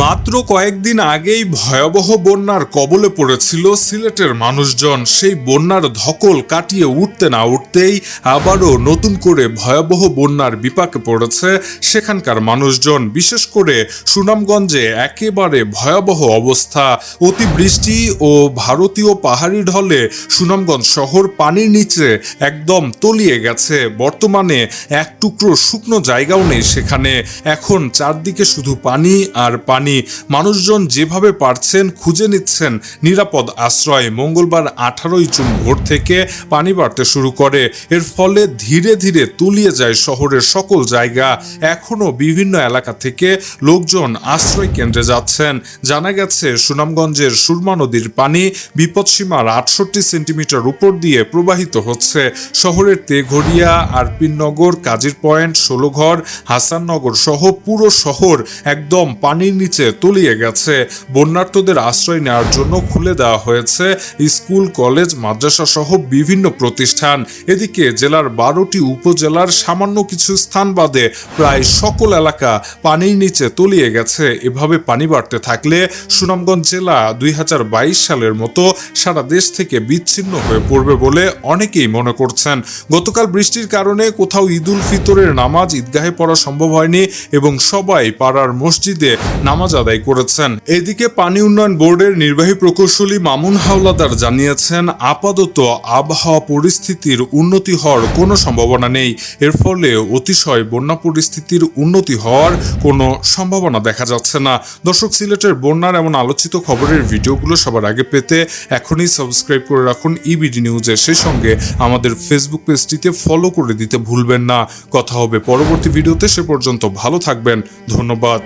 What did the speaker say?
মাত্র কয়েকদিন আগেই ভয়াবহ বন্যার কবলে পড়েছিল সিলেটের মানুষজন। সেই বন্যার ধকল কাটিয়ে উঠতে না উঠতেই আবারও নতুন করে ভয়াবহ বন্যার বিপাকে পড়েছে সেখানকার মানুষজন। বিশেষ করে সুনামগঞ্জে একেবারে ভয়াবহ অবস্থা। অতিবৃষ্টি ও ভারতীয় পাহাড়ি ঢলে সুনামগঞ্জ শহর পানির নিচে একদম তলিয়ে গেছে। বর্তমানে এক টুকরো শুকনো জায়গাও নেই সেখানে। এখন চারদিকে শুধু পানি আর পানি মানুষজন যেভাবে পারছেন খুঁজে নিচ্ছেন নিরাপদ আশ্রয়। মঙ্গলবার আঠারোই জুন ভোর থেকে পানি বাড়তে শুরু করে। এর ফলে ধীরে ধীরে তলিয়ে যায় শহরের সকল জায়গা। এখনও বিভিন্ন এলাকা থেকে লোকজন আশ্রয় কেন্দ্রে যাচ্ছেন। জানা গেছে, সুনামগঞ্জের সুরমা নদীর পানি বিপদসীমার আটষট্টি সেন্টিমিটার উপর দিয়ে প্রবাহিত হচ্ছে। শহরের তেঘরিয়া আরপিননগর কাজীর পয়েন্ট ষোলোঘর হাসাননগর সহ পুরো শহর একদম পানির নিচে তলিয়ে গেছে। বন্যার্থদের আশ্রয় নেওয়ার জন্য খুলে দেওয়া হয়েছে স্কুল, কলেজ, মাদ্রাসা সহ বিভিন্ন প্রতিষ্ঠান। এদিকে জেলার বারোটি উপজেলার সামান্য কিছু স্থান বাদে প্রায় সকল এলাকা পানির নিচে তলিয়ে গেছে। এভাবে পানি বাড়তে থাকলে সুনামগঞ্জ জেলা দুই হাজার বাইশ সালের মতো সারা দেশ থেকে বিচ্ছিন্ন হয়ে পড়বে বলে অনেকেই মনে করছেন। গতকাল বৃষ্টির কারণে কোথাও ঈদুল ফিতরের নামাজ ঈদগাহে পড়া সম্ভব হয়নি এবং সবাই পাড়ার মসজিদে নামাজ আদায় করেছেন। এদিকে পানি উন্নয়ন বোর্ডের নির্বাহী প্রকৌশলী মামুন হাওলাদার জানিয়েছেন, আপাতত আবহাওয়া পরিস্থিতির উন্নতি হওয়ার কোনো সম্ভাবনা নেই। এর ফলে অতিশয় বন্যা পরিস্থিতির উন্নতি হওয়ার কোনো সম্ভাবনা দেখা যাচ্ছে না। দর্শক, সিলেটের বন্যার এমন আলোচিত খবরের ভিডিওগুলো সবার আগে পেতে এখনই সাবস্ক্রাইব করে রাখুন। ইবিডি নিউজের সেই সঙ্গে আমাদের ফেসবুক পেজটিতে ফলো করে দিতে ভুলবেন না। কথা হবে পরবর্তী ভিডিওতে, সে পর্যন্ত ভালো থাকবেন। ধন্যবাদ।